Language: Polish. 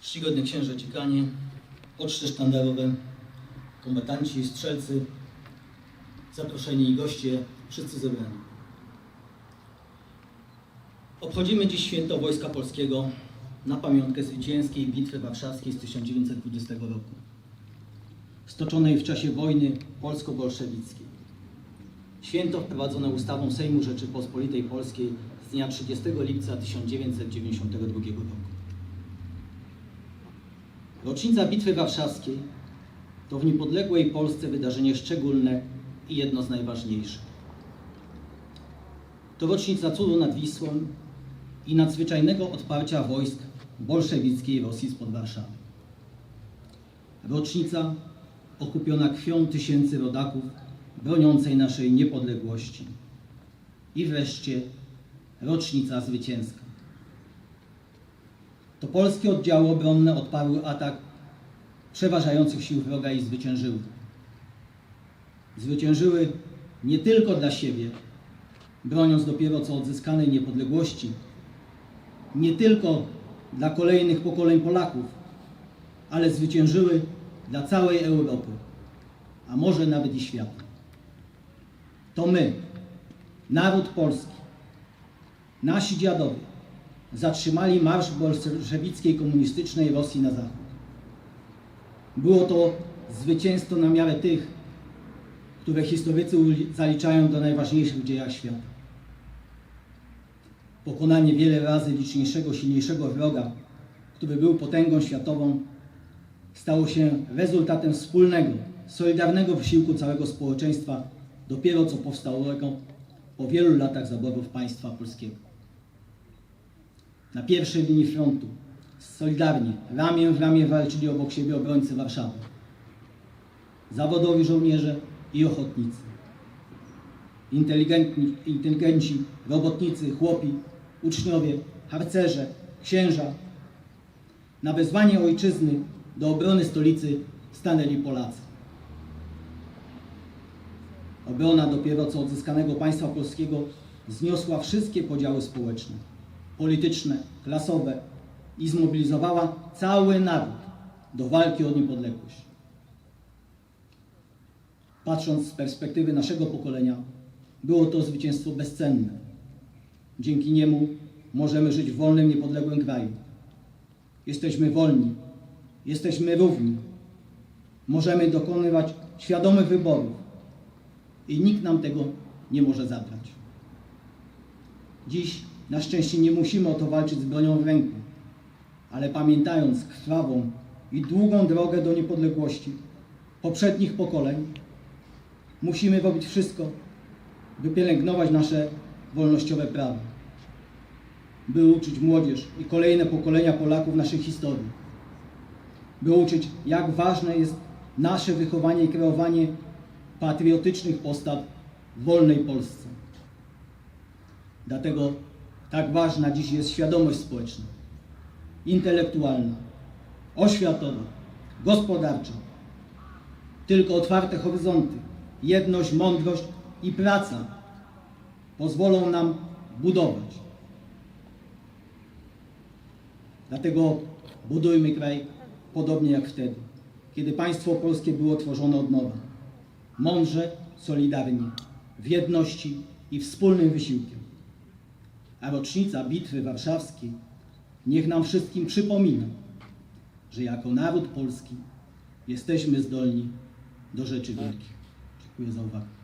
Czcigodny księże dziekanie, poczty sztandarowe, kombatanci i strzelcy, zaproszeni i goście, wszyscy zebrani. Obchodzimy dziś święto Wojska Polskiego na pamiątkę zwycięskiej Bitwy Warszawskiej z 1920 roku, stoczonej w czasie wojny polsko-bolszewickiej. Święto wprowadzone ustawą Sejmu Rzeczypospolitej Polskiej dnia 30 lipca 1992 roku. Rocznica Bitwy Warszawskiej to w niepodległej Polsce wydarzenie szczególne i jedno z najważniejszych. To rocznica cudu nad Wisłą i nadzwyczajnego odparcia wojsk bolszewickiej Rosji spod Warszawy. Rocznica okupiona krwią tysięcy rodaków broniącej naszej niepodległości. I wreszcie rocznica zwycięska. To polskie oddziały obronne odparły atak przeważających sił wroga i zwyciężyły. Zwyciężyły nie tylko dla siebie, broniąc dopiero co odzyskanej niepodległości, nie tylko dla kolejnych pokoleń Polaków, ale zwyciężyły dla całej Europy, a może nawet i świata. To my, naród polski, nasi dziadowie, zatrzymali marsz bolszewickiej komunistycznej Rosji na zachód. Było to zwycięstwo na miarę tych, które historycy zaliczają do najważniejszych w dziejach świata. Pokonanie wiele razy liczniejszego, silniejszego wroga, który był potęgą światową, stało się rezultatem wspólnego, solidarnego wysiłku całego społeczeństwa, dopiero co powstałego po wielu latach zaborów państwa polskiego. Na pierwszej linii frontu solidarnie, ramię w ramię walczyli obok siebie obrońcy Warszawy. Zawodowi żołnierze i ochotnicy. Inteligentni, inteligenci, robotnicy, chłopi, uczniowie, harcerze, księża. Na wezwanie ojczyzny do obrony stolicy stanęli Polacy. Obrona dopiero co odzyskanego państwa polskiego zniosła wszystkie podziały społeczne, polityczne, klasowe i zmobilizowała cały naród do walki o niepodległość. Patrząc z perspektywy naszego pokolenia, było to zwycięstwo bezcenne. Dzięki niemu możemy żyć w wolnym, niepodległym kraju. Jesteśmy wolni, jesteśmy równi. Możemy dokonywać świadomych wyborów i nikt nam tego nie może zabrać. Dziś na szczęście nie musimy o to walczyć z bronią w ręku, ale pamiętając krwawą i długą drogę do niepodległości poprzednich pokoleń, musimy robić wszystko, by pielęgnować nasze wolnościowe prawa, by uczyć młodzież i kolejne pokolenia Polaków naszej historii, by uczyć, jak ważne jest nasze wychowanie i kreowanie patriotycznych postaw w wolnej Polsce. Dlatego tak ważna dziś jest świadomość społeczna, intelektualna, oświatowa, gospodarcza. Tylko otwarte horyzonty, jedność, mądrość i praca pozwolą nam budować. Dlatego budujmy kraj podobnie jak wtedy, kiedy państwo polskie było tworzone od nowa. Mądrze, solidarnie, w jedności i wspólnym wysiłkiem. A rocznica Bitwy Warszawskiej niech nam wszystkim przypomina, że jako naród polski jesteśmy zdolni do rzeczy wielkich. Dziękuję za uwagę.